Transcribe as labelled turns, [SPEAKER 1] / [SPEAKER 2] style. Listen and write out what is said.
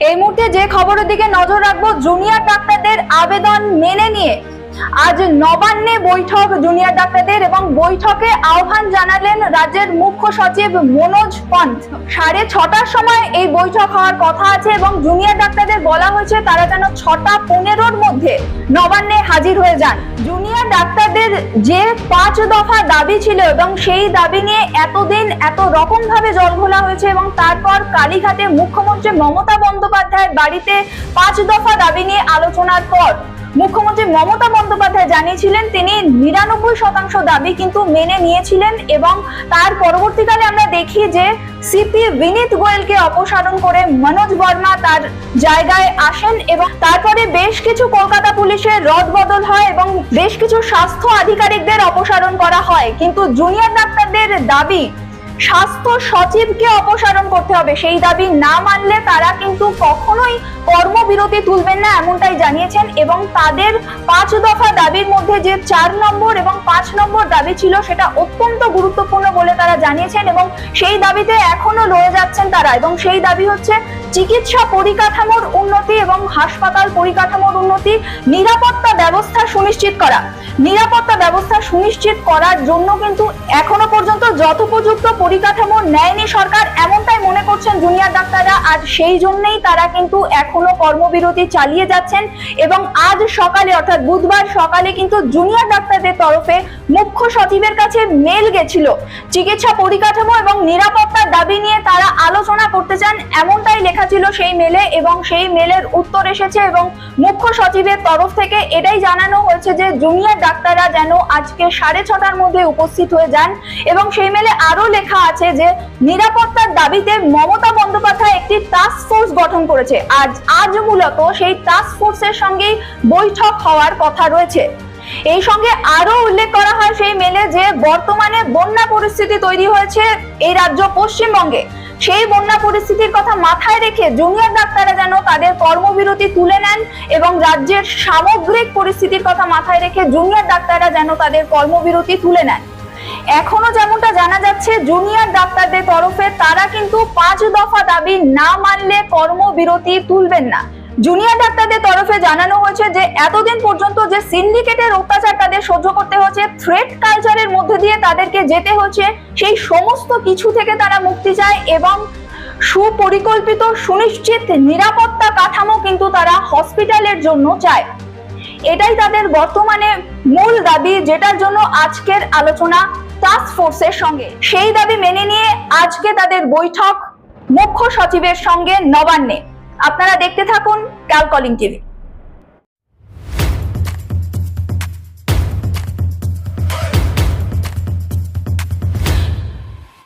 [SPEAKER 1] এই মুহূর্তে যে খবরের দিকে নজর রাখব জুনিয়র ডাক্তারদের আবেদন মেনে নিয়ে আজ নবান্নে বৈঠক জুনিয়র ডাক্তারদের এবং বৈঠকে আহ্বান জানালেন রাজ্যের মুখ্য সচিব মনোজ পন্থ। সাড়ে ছটার সময় এই বৈঠক হওয়ার কথা আছে এবং জুনিয়র ডাক্তারদের বলা হয়েছে তারা যেন ছটা পনেরোর মধ্যে নবান্নে হাজির হয়ে যান। জুনিয়র ডাক্তারদের যে পাঁচ দফা দাবি ছিল এবং সেই দাবি নিয়ে এতদিন এত রকম ভাবে জল ঘোলা হয়েছে এবং তারপর কালীঘাটে মুখ্যমন্ত্রী মমতা বন্দ্যোপাধ্যায়ের বাড়িতে পাঁচ দফা দাবি নিয়ে আলোচনার পর মুখ্যমন্ত্রী মমতা বন্দ্যোপাধ্যায় জানিয়েছিলেন তিনি নিরানব্বই শতাংশ দাবি কিন্তু মেনে নিয়েছিলেন এবং তার পরবর্তীকালে আমরা দেখি যে সিপি বিনীত গোয়েলকে অপসারণ করে মনোজ বর্মা তার জায়গায় আসেন এবং তারপরে বেশ কিছু কলকাতা পুলিশের রদ বদল হয় এবং বেশ কিছু স্বাস্থ্য আধিকারিকদের অপসারণ করা হয়। কিন্তু জুনিয়র ডাক্তারদের দাবি স্বাস্থ্য সচিবকে অপসারণ করতে হবে। সেই দাবি না মানলে তারা কিন্তু কখনোই কর্মবিরতি তুলবেন না এমনটাই জানিয়েছেন এবং তাদের পাঁচ দফা দাবির মধ্যে যে চার নম্বর এবং পাঁচ নম্বর দাবি ছিল সেটা অত্যন্ত গুরুত্বপূর্ণ বলে তারা জানিয়েছেন এবং সেই দাবিতে এখনও লড়ে যাচ্ছেন তারা এবং সেই দাবি হচ্ছে চিকিৎসা পরিকাঠামোর উন্নতি এবং হাসপাতাল পরিকাঠামোর উন্নতি, নিরাপত্তা ব্যবস্থা সুনিশ্চিত করা। নিরাপত্তা ব্যবস্থা সুনিশ্চিত করার জন্য কিন্তু এখনও পর্যন্ত যথোপযুক্ত পরিকাঠামো নেয়নি সরকার, এমনটাই মনে করছেন জুনিয়র ডাক্তাররা। আর সেই জন্যই তারা কিন্তু এখনও কর্মবিরতি চালিয়ে যাচ্ছেন এবং আজ সকালে, অর্থাৎ বুধবার সকালে কিন্তু জুনিয়র ডাক্তারদের তরফে মুখ্য সচিবের কাছে মেল গেছিল। চিকিৎসা পরিকাঠামো এবং নিরাপত্তার দাবি নিয়ে তারা আলোচনা করতে চান, এমনটাই লেখা ছিল সেই মেলে এবং সেই মেলের উত্তর এসেছে এবং মুখ্য সচিবের তরফ থেকে এটাই জানানো হয়েছে যে জুনিয়র ডাক্তাররা যেন আজকে সাড়ে ছটার মধ্যে উপস্থিত হয়ে যান এবং সেই মেলে আরও লেখা আছে যে, নিরাপত্তার দাবিতে মমতা বন্দ্যোপাধ্যায় একটি টাস্ক ফোর্স গঠন করেছে। আজ আজ মূলত সেই টাস্ক ফোর্সের সঙ্গেই বৈঠক হওয়ার কথা রয়েছে। এই সঙ্গে আরও উল্লেখ করা হয় সেই মেলে যে, বর্তমানে বন্যা পরিস্থিতি তৈরি হয়েছে এই রাজ্য পশ্চিমবঙ্গে। সেই বন্যা পরিস্থিতির কথা মাথায় রেখে জুনিয়র ডাক্তাররা যেন তাদের কর্মবিরতি তুলে নেন এবং রাজ্যের সামগ্রিক পরিস্থিতির কথা মাথায় রেখে জুনিয়র ডাক্তাররা যেন তাদের কর্মবিরতি তুলে নেন। এখনও যেমনটা জানা যাচ্ছে জুনিয়র ডাক্তারদের তরফে তারা কিন্তু পাঁচ দফা দাবি না মানলে কর্মবিরতি তুলবেন না। জুনিয়র ডাক্তারদের তরফে জানানো হয়েছে যে, এতদিন পর্যন্ত যে সিন্ডিকেটের অত্যাচার তাদের সহ্য করতে হচ্ছে থ্রেট কালচারের মধ্যে দিয়ে তাদেরকে যেতে হচ্ছে, সেই সমস্ত কিছু থেকে তারা মুক্তি চায় এবং সুপরিকল্পিত, সুনিশ্চিত নিরাপত্তা কাঠামো কিন্তু তারা হসপিটালের জন্য চায়। এটাই তাদের বর্তমানে মূল দাবি, যেটার জন্য আজকের আলোচনা টাস্ক ফোর্সের সঙ্গে। সেই দাবি মেনে নিয়ে আজকে তাদের বৈঠক মুখ্য সচিবের সঙ্গে নবান্নে। আপনারা দেখতে থাকুন ক্যালকলিং টিভি